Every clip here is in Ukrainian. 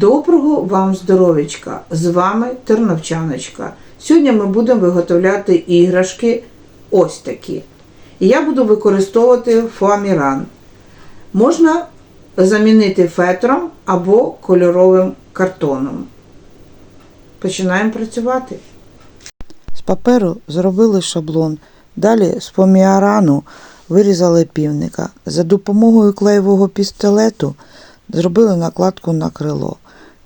Доброго вам здоров'ячка! З вами Терновчаночка. Сьогодні ми будемо виготовляти іграшки ось такі. Я буду використовувати фоаміран. Можна замінити фетром або кольоровим картоном. Починаємо працювати. З паперу зробили шаблон. Далі з поміарану вирізали півника. За допомогою клеєвого пістолету зробили накладку на крило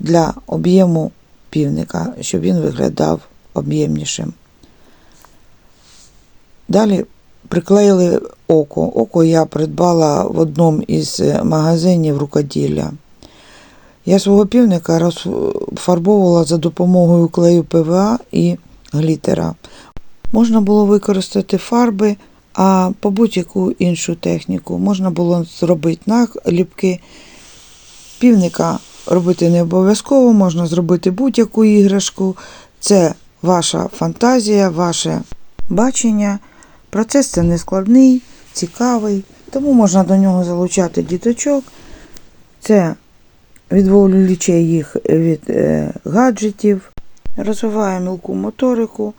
для об'єму півника, щоб він виглядав об'ємнішим. Далі приклеїли око. Око я придбала в одному із магазинів рукоділля. Я свого півника розфарбовувала за допомогою клею ПВА і глітера. Можна було використати фарби, а по будь-яку іншу техніку. Можна було зробити наліпки. Півника робити не обов'язково, можна зробити будь-яку іграшку. Це ваша фантазія, ваше бачення. Процес це не складний, цікавий, тому можна до нього залучати діточок. Це відволіче їх від е, гаджетів, розвиває мілку моторику.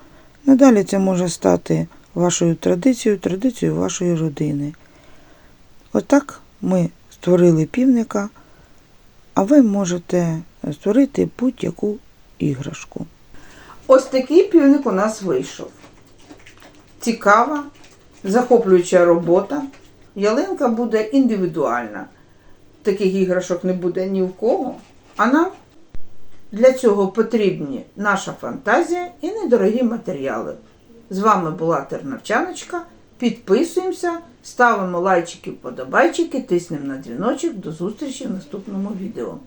Надалі це може стати вашою традицією, традицією вашої родини. Отак ми створили півника, а ви можете створити будь-яку іграшку. Ось такий півник у нас вийшов. Цікава, захоплююча робота. Ялинка буде індивідуальна. Таких іграшок не буде ні в кого. А нам для цього потрібні наша фантазія і недорогі матеріали. З вами була Терновчаночка. Підписуємося, ставимо лайчики, вподобайчики, тиснемо на дзвіночок. До зустрічі в наступному відео.